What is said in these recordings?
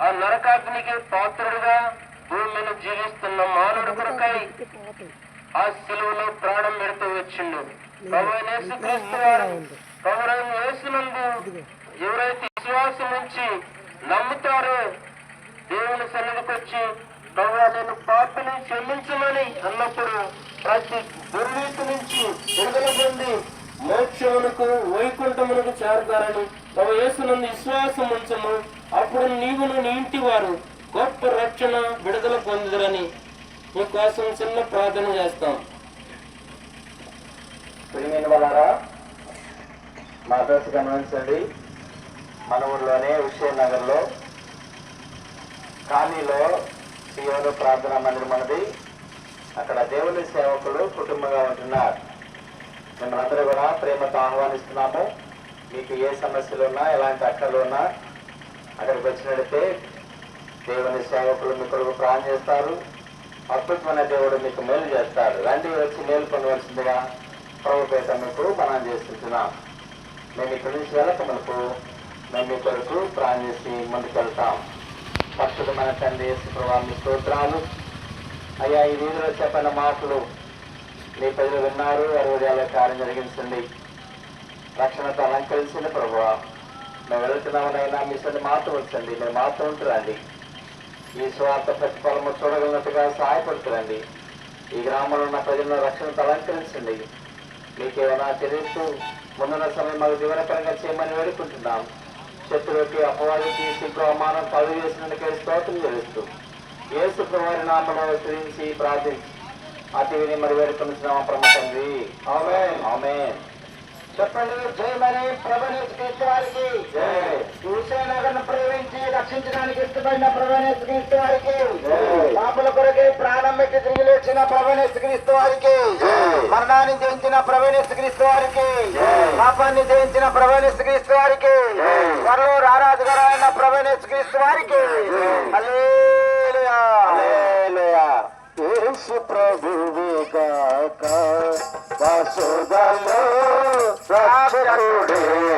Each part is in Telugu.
ఆ నరకాగ్నికి పాత్రుడుగా భూమిని జీవిస్తున్న మానవుడు కొరకై ఆ శిలువలో ప్రాణం పెడుతూ వచ్చిండు. ప్రభు వారు యేసునందు ఎవరైతే విశ్వాసం ఉంచి నమ్ముతారో దేవుని సన్నిధికి వచ్చి ప్రభు నేను పాపని క్షమించమని అన్నప్పుడు ప్రతి దుర్నీతి నుంచి విడుదల పొంది మోక్షమునకు వైకుంఠమునకు చేరతారని ప్రభు యేసునందు విశ్వాసం ఉంచము. అప్పుడు నీవును నీ ఇంటి వారు గొప్ప రక్షణ విడుదల పొందుదరని మీకోసం చిన్న ప్రార్థన చేస్తాం. ప్రియమైన వాళ్ళారా మా దశ గమనించండి. మన ఊళ్ళోనే హుషేన్లో కాలనీలో సియోను ప్రార్థనా మందిరం మనది అక్కడ దేవుని సేవకులు కుటుంబంగా ఉంటున్నారు. మిమ్మల్ని అందరూ కూడా ప్రేమతో ఆహ్వానిస్తున్నాము. మీకు ఏ సమస్యలు ఉన్నా ఎలాంటి అక్కర్లు ఉన్నా అక్కడికి వచ్చినట్లయితే దేవుని సేవకులు మీ కొరకు ప్రాణం చేస్తారు. అద్భుతమైన దేవుడు మీకు మేలు చేస్తారు రండి వచ్చి మేలు పొందవలసిందిగా ప్రభు పేట మీకు మనం చేస్తున్నాం. మేము ఇక్కడి నుంచి వెళ్ళక మనకు మేము మీ కొరకు ప్రాణం చేసి ముందుకు వెళ్తాం. పరిశుద్ధమైన తండ్రి ప్రభావం స్తోత్రాలు. అయ్యా ఈ వీధిలో చెప్పిన మాటలు మీ ప్రజలు విన్నారు. అరవై కార్యం జరిగించండి రక్షణతో అలంకరించండి ప్రభు. మేము వెళ్తున్నామనైనా మీ మాత్రం మార్చవచ్చండి మీరు మాత్రం ఉంటురండి ఈ స్వార్థ ప్రతిఫలము చూడగలిగినట్టుగా సహాయపడుతురండి. ఈ గ్రామంలో ఉన్న ప్రజలను రక్షణతో అలంకరించండి. మీకేమైనా తెలియస్తూ ముందున్న సమయం మాకు వివరకరంగా చేయమని వేడుకుంటున్నాం. శత్రువుకి అపవాదికి సిగ్గు అవమానం కలుగు చేసినందుకే స్తోత్రం చేస్తూ ఏ శుక్రవారి నామలో శ్రీంచి ప్రార్థించి అతి విని మరి వేడుకుంటున్నాం ప్రమతండి ఆమె ఆమె చెప్పండి జయమని ప్రభనేశ్వరీస్తు వారికి హుసేనగర్ను ప్రేమించి రక్షించడానికి ఇష్టపడిన ప్రభనేశ్వరీస్తు వారికి పాపుల కొరకే ప్రాణం పెట్టి తిరిగి లేచిన ప్రభనేశ్వరీస్తు వారికి మరణాన్ని జయించిన ప్రభనేశ్వరీస్తు వారికి పాపాన్ని జయించిన ప్రభనేశ్వరీస్తు వారికి త్వరలో రారాజుగారైన ప్రభనేశ్వరీస్తు వారికి హల్లెలూయా. హల్లెలూయా. యేసు ప్రభువే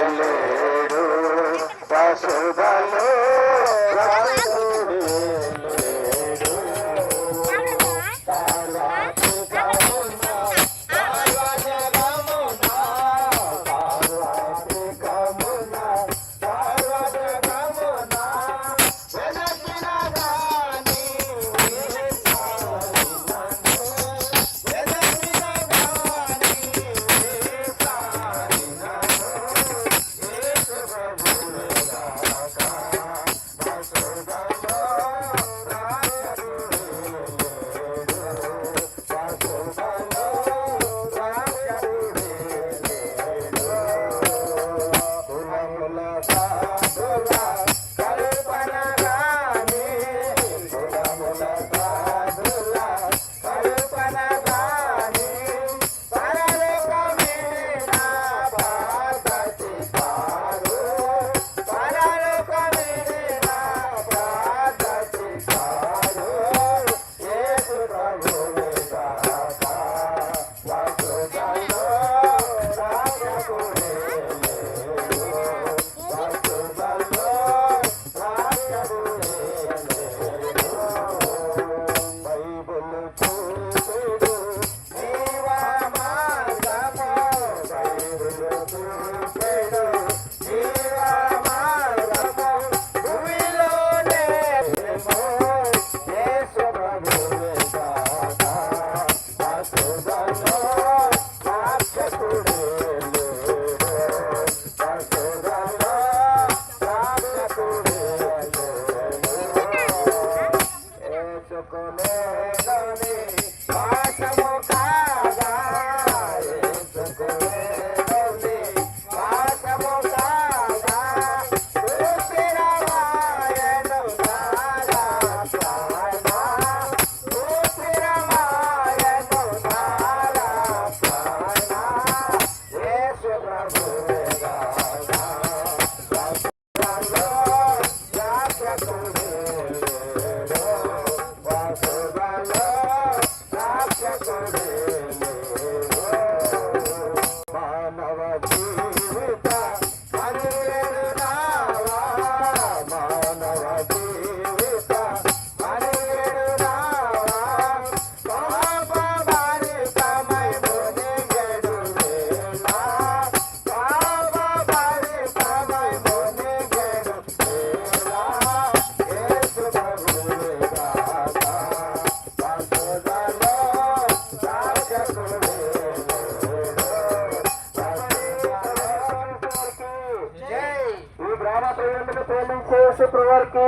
వారికి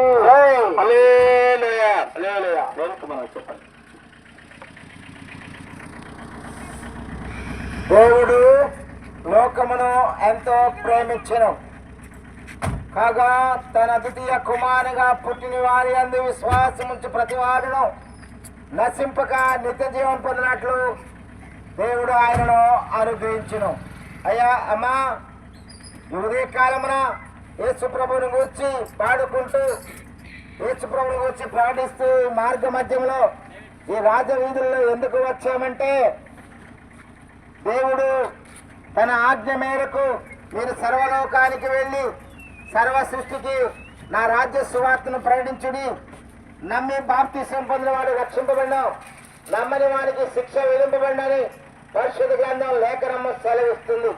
హల్లెలూయా. హల్లెలూయా. దేవునికి మనం చెప్పండి దేవుడు లోకమును ఎంతో ప్రేమించను కాగా తన ద్వితీయ కుమారుగా పుట్టిన వారి అందు విశ్వాసం ఉంచి ప్రతి వాడును నశింపక నిత్య జీవం పొందినట్లు దేవుడు ఆయనను అనుగ్రహించును అయ్యా అమ్మా ఈ యేసుప్రభుని గూర్చి పాడుకుంటూ యేసుప్రభుని గూర్చి ప్రకటిస్తూ ఈ మార్గ మధ్యంలో ఈ రాజవీధుల్లో ఎందుకు వచ్చామంటే దేవుడు తన ఆజ్ఞ మేరకు మీరు సర్వలోకానికి వెళ్ళి సర్వ సృష్టికి నా రాజ్య సువార్తను ప్రకటించుడి నమ్మి బాప్తిసం పొందిన వాడు రక్షింపబడినాం నమ్మని వారికి శిక్ష విధింపబడినని పరిశుద్ధ గ్రంథం లేఖనమ్మ సెలవిస్తుంది.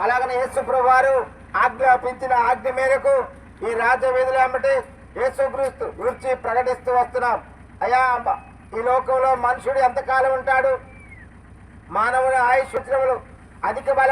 అలాగనే యేసుప్రభు వారు ఆజ్ఞాపించిన ఆజ్ఞ మేరకు ఈ రాజవీధులు వీధులు యేసుక్రీస్తు గురించి ప్రకటిస్తూ వస్తున్నాం. అయ్యా ఈ లోకంలో మనుషుడు ఎంతకాలం ఉంటాడు? మానవుని ఆయుష్ అధిక బలం